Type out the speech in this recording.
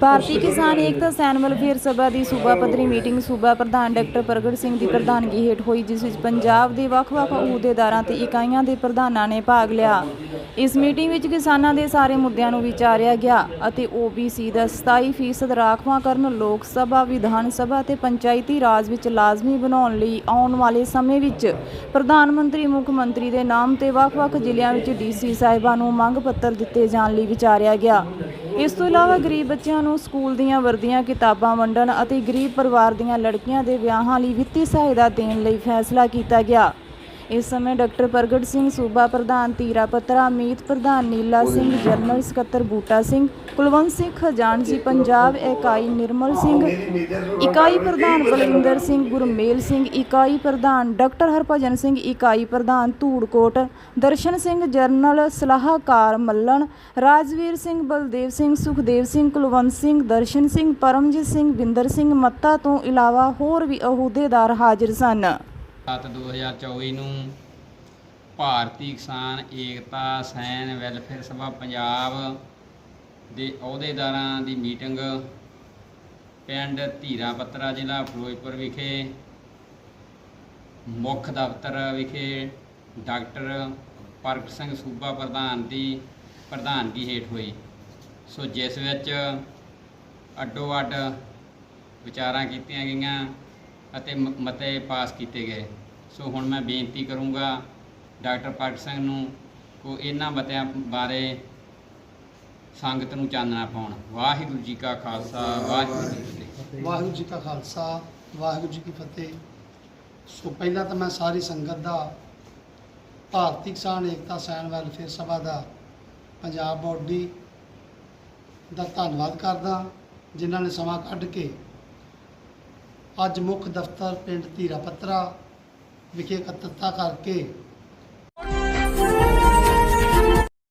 ਭਾਰਤੀ Kisan Ekta Sain welfare ਸਭਾ ਦੀ ਸੂਬਾ ਪੱਧਰੀ meeting, ਸੂਬਾ ਪ੍ਰਧਾਨ ਡਾਕਟਰ ਪ੍ਰਗਟ ਸਿੰਘ ਦੀ ਪ੍ਰਧਾਨਗੀ ਹੇਠ ਹੋਈ, ਜਿਸ ਵਿੱਚ ਪੰਜਾਬ ਦੇ ਵੱਖ-ਵੱਖ ਅਹੁਦੇਦਾਰਾਂ ਤੇ ਇਕਾਈਆਂ ਦੇ ਪ੍ਰਧਾਨਾਂ ਨੇ ਭਾਗ ਲਿਆ। ਇਸ ਮੀਟਿੰਗ ਵਿੱਚ ਕਿਸਾਨਾਂ ਦੇ ਸਾਰੇ ਮੁੱਦਿਆਂ ਨੂੰ ਵਿਚਾਰਿਆ ਗਿਆ ਅਤੇ OBC ਦਾ 27% ਰਾਖਵਾਂਕਰਨ ਲੋਕ ਸਭਾ, ਵਿਧਾਨ ਸਭਾ ਤੇ ਪੰਚਾਇਤੀ ਰਾਜ ਵਿੱਚ ਲਾਜ਼ਮੀ ਬਣਾਉਣ ਲਈ ਆਉਣ ਵਾਲੇ ਸਮੇਂ ਵਿੱਚ ਪ੍ਰਧਾਨ ਮੰਤਰੀ, ਮੁੱਖ ਮੰਤਰੀ ਦੇ ਨਾਮ ਤੇ ਵੱਖ-ਵੱਖ ਜ਼ਿਲ੍ਹਿਆਂ ਵਿੱਚ ਡੀਸੀ ਸਾਹਿਬਾਂ ਨੂੰ ਮੰਗ ਪੱਤਰ ਦਿੱਤੇ ਜਾਣ ਲਈ ਵਿਚਾਰਿਆ ਗਿਆ। ਇਸ ਤੋਂ ਇਲਾਵਾ ਗਰੀਬ ਬੱਚਿਆਂ ਨੂੰ ਸਕੂਲ ਦੀਆਂ ਵਰਦੀਆਂ, ਕਿਤਾਬਾਂ ਵੰਡਣ ਅਤੇ ਗਰੀਬ ਪਰਿਵਾਰ ਦੀਆਂ ਲੜਕੀਆਂ ਦੇ ਵਿਆਹਾਂ ਲਈ ਵਿੱਤੀ ਸਹਾਇਤਾ ਦੇਣ ਲਈ ਫੈਸਲਾ ਕੀਤਾ ਗਿਆ। ਇਸ ਸਮੇਂ ਡਾਕਟਰ ਪ੍ਰਗਟ ਸਿੰਘ, ਸੂਬਾ ਪ੍ਰਧਾਨ ਤੀਰਾ ਪੱਤਰਾ ਅਮੀਤ ਪ੍ਰਧਾਨ ਨੀਲਾ ਸਿੰਘ ਜਨਰਲ ਸਕੱਤਰ ਬੂਟਾ ਸਿੰਘ, ਕੁਲਵੰਤ ਸਿੰਘ ਖਜ਼ਾਨਜੀ ਪੰਜਾਬ ਇਕਾਈ ਨਿਰਮਲ ਸਿੰਘ, ਇਕਾਈ ਪ੍ਰਧਾਨ ਬਲਵਿੰਦਰ ਸਿੰਘ, ਗੁਰਮੇਲ ਸਿੰਘ, ਇਕਾਈ ਪ੍ਰਧਾਨ ਡਾਕਟਰ ਹਰਭਜਨ ਸਿੰਘ, ਇਕਾਈ ਪ੍ਰਧਾਨ ਧੂੜਕੋਟ, ਦਰਸ਼ਨ ਸਿੰਘ ਜਨਰਲ ਸਲਾਹਕਾਰ ਮੱਲਣ, ਰਾਜਵੀਰ ਸਿੰਘ, ਬਲਦੇਵ ਸਿੰਘ, ਸੁਖਦੇਵ ਸਿੰਘ, ਕੁਲਵੰਤ ਸਿੰਘ, ਦਰਸ਼ਨ ਸਿੰਘ, ਪਰਮਜੀਤ ਸਿੰਘ, ਬਿੰਦਰ ਸਿੰਘ ਮੱਤਾ ਤੋਂ ਇਲਾਵਾ ਹੋਰ ਵੀ ਅਹੁਦੇਦਾਰ ਹਾਜ਼ਰ ਸਨ। ਸੱਤ 2024 ਨੂੰ ਭਾਰਤੀ ਕਿਸਾਨ ਏਕਤਾ ਸੈਨ ਵੈਲਫੇਅਰ ਸਭਾ ਪੰਜਾਬ ਦੇ ਅਹੁਦੇਦਾਰਾਂ ਦੀ ਮੀਟਿੰਗ ਪਿੰਡ ਧੀਰਾ ਪੱਤਰਾ ਜ਼ਿਲ੍ਹਾ ਫਿਰੋਜ਼ਪੁਰ ਵਿਖੇ, ਮੁੱਖ ਦਫ਼ਤਰ ਵਿਖੇ ਡਾਕਟਰ ਪ੍ਰਗਟ ਸਿੰਘ ਸੂਬਾ ਪ੍ਰਧਾਨ ਦੀ ਪ੍ਰਧਾਨਗੀ ਹੇਠ ਹੋਈ। ਸੋ ਜਿਸ ਵਿੱਚ ਅੱਡੋ ਅੱਡ ਵਿਚਾਰਾਂ ਕੀਤੀਆਂ ਗਈਆਂ। ਅਤੇ ਮਤੇ ਪਾਸ ਕੀਤੇ ਗਏ। ਸੋ ਹੁਣ ਮੈਂ ਬੇਨਤੀ ਕਰੂੰਗਾ ਡਾਕਟਰ ਭਗਤ ਸਿੰਘ ਨੂੰ ਕੋ ਇਹਨਾਂ ਮਤਿਆਂ ਬਾਰੇ ਸੰਗਤ ਨੂੰ ਚਾਨਣਾ ਪਾਉਣ। ਵਾਹਿਗੁਰੂ ਜੀ ਕਾ ਖਾਲਸਾ, ਵਾਹਿਗੁਰੂ ਜੀ ਕੀ ਫਤਿਹ। ਵਾਹਿਗੁਰੂ ਜੀ ਕਾ ਖਾਲਸਾ, ਵਾਹਿਗੁਰੂ ਜੀ ਕੀ ਫਤਿਹ। ਸੋ ਪਹਿਲਾਂ ਤਾਂ ਮੈਂ ਸਾਰੀ ਸੰਗਤ ਦਾ ਭਾਰਤੀ ਕਿਸਾਨ ਏਕਤਾ, ਸੈਨ, ਵੈਲਫੇਅਰ ਸਭਾ ਦਾ ਪੰਜਾਬ ਬੋਡੀ ਦਾ ਧੰਨਵਾਦ ਕਰਦਾ, ਜਿਨ੍ਹਾਂ ਨੇ ਸਮਾਂ ਕੱਢ ਕੇ ਅੱਜ ਮੁੱਖ ਦਫ਼ਤਰ ਪਿੰਡ ਧੀਰਾ ਪੱਤਰਾ ਵਿਖੇ ਇਕੱਤਰਤਾ ਕਰਕੇ